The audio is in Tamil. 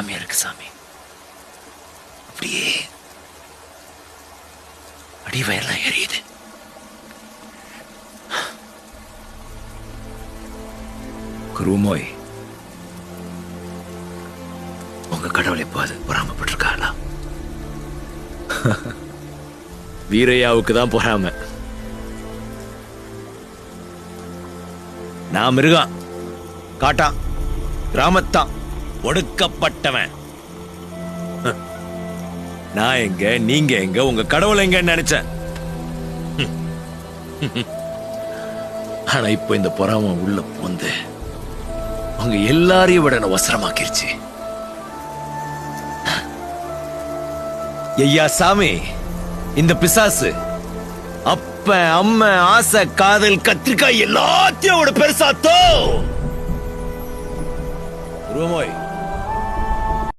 சாமியா இருக்கு சாமி. அப்படியே அடிவயெல்லாம் எரியுது. குருமோய் உங்க கடவுள் எப்போ அது பொறாமப்பட்டிருக்காளா? வீரையாவுக்கு தான் பொறாம. நான் மிருகம். காட்டான். கிராமத்தான். ஒடுக்கப்பட்டவன். நான் எங்க நீங்க எங்க உங்க கடவுள் எங்க நினைச்சேன். ஆனா இப்போ இந்த பொறாம உள்ள போந்து உங்க எல்லாரையும் விட என்ன வசரமாக்கிருச்சு ஐயா சாமி இந்த பிசாசு அப்ப அம்மா ஆசை காதல் கத்திரிக்காய் எல்லாத்தையும் விட பெருசாத்தோ. ரூமோய்